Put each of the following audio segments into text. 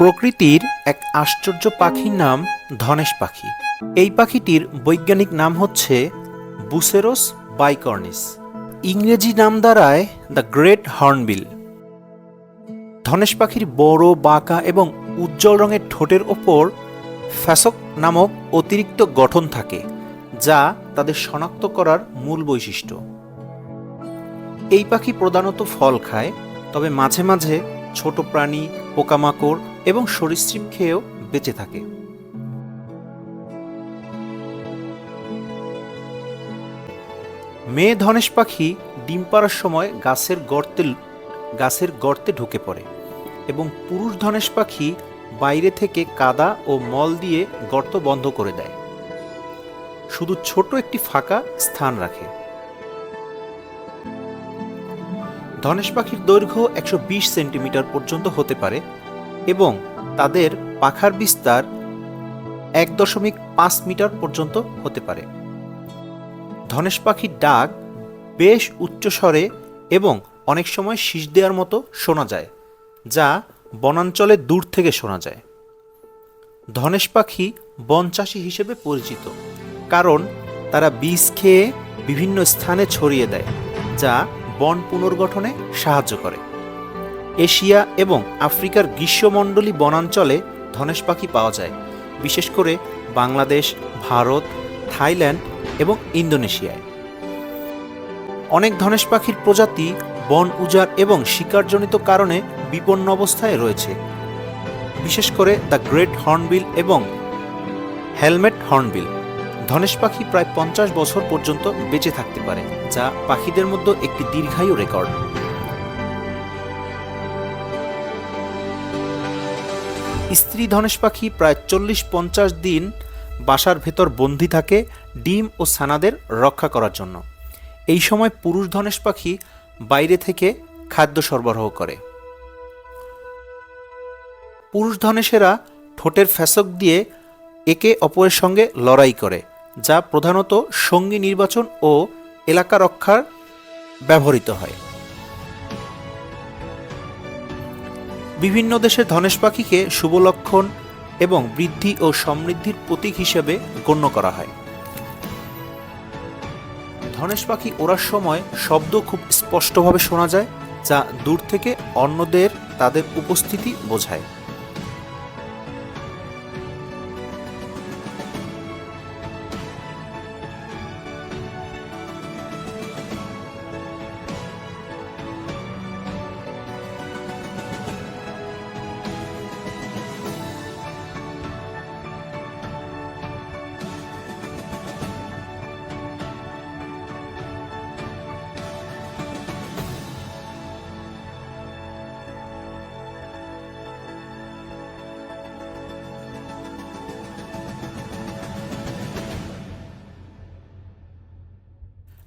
প্রকৃতির এক আশ্চর্য পাখির নাম ধনেশ পাখি। এই পাখিটির বৈজ্ঞানিক নাম হচ্ছে বুসেরোস বাইকর্নিস। ইংরেজি নাম দ্বারায় দ্য গ্রেট হর্নবিল। ধনেশ পাখির বড়, বাঁকা এবং উজ্জ্বল রঙের ঠোঁটের ওপর ফ্যাসক নামক অতিরিক্ত গঠন থাকে, যা তাদের শনাক্ত করার মূল বৈশিষ্ট্য। এই পাখি প্রধানত ফল খায়, তবে মাঝে মাঝে ছোট প্রাণী, পোকামাকড় এবং সরীসৃপ খেয়েও বেঁচে থাকে। মেয়ে ধনেশ পাখি ডিম পাড়ার সময় গাছের গর্তে গাছের গর্তে ঢুকে পড়ে এবং পুরুষ ধনেশ পাখি বাইরে থেকে কাদা ও মল দিয়ে গর্ত বন্ধ করে দেয়। শুধু ছোট একটি ফাঁকা স্থান রাখে। ধনেশ পাখির দৈর্ঘ্য একশো বিশ সেন্টিমিটার পর্যন্ত হতে পারে এবং তাদের পাখার বিস্তার এক দশমিক পাঁচ মিটার পর্যন্ত হতে পারে। ধনেশ পাখির ডাক বেশ উচ্চস্বরে এবং অনেক সময় শীষ দেওয়ার মতো শোনা যায়, যা বনাঞ্চলে দূর থেকে শোনা যায়। ধনেশ পাখি বনচাষী হিসেবে পরিচিত, কারণ তারা বীজ খেয়ে বিভিন্ন স্থানে ছড়িয়ে দেয়, যা বন পুনর্গঠনে সাহায্য করে। এশিয়া এবং আফ্রিকার গ্রীষ্মমণ্ডলী বনাঞ্চলে ধনেশ পাখি পাওয়া যায়, বিশেষ করে বাংলাদেশ, ভারত, থাইল্যান্ড এবং ইন্দোনেশিয়ায়। অনেক ধনেশ পাখির প্রজাতি বন উজাড় এবং শিকারজনিত কারণে বিপন্ন অবস্থায় রয়েছে, বিশেষ করে দ্য গ্রেট হর্নবিল এবং হেলমেট হর্নবিল। ধনেশ পাখি প্রায় পঞ্চাশ বছর পর্যন্ত বেঁচে থাকতে পারে, যা পাখিদের মধ্যে একটি দীর্ঘায়ু রেকর্ড। স্ত্রী ধনেশ পাখি প্রায় চল্লিশ পঞ্চাশ দিন বাসার ভেতর বন্দি থাকে ডিম ও ছানাদের রক্ষা করার জন্য। এই সময় পুরুষ ধনেশ পাখি বাইরে থেকে খাদ্য সরবরাহ করে। পুরুষ ধনেশেরা ঠোঁটের ফ্যাসক দিয়ে একে অপরের সঙ্গে লড়াই করে, যা প্রধানত সঙ্গী নির্বাচন ও এলাকা রক্ষার ব্যবহৃত হয়। বিভিন্ন দেশে ধনেশ পাখিকে শুভ লক্ষণ এবং বৃদ্ধি ও সমৃদ্ধির প্রতীক হিসেবে গণ্য করা হয়। ধনেশ পাখি ওড়ার সময় শব্দ খুব স্পষ্টভাবে শোনা যায়, যা দূর থেকে অন্যদের তাদের উপস্থিতি বোঝায়।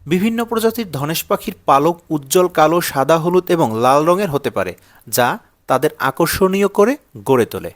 বিভিন্ন প্রজাতির ধনেশ পাখির পালক উজ্জ্বল কালো, সাদা, হলুদ এবং লাল রঙের হতে পারে, যা তাদের আকর্ষণীয় করে গড়ে তোলে।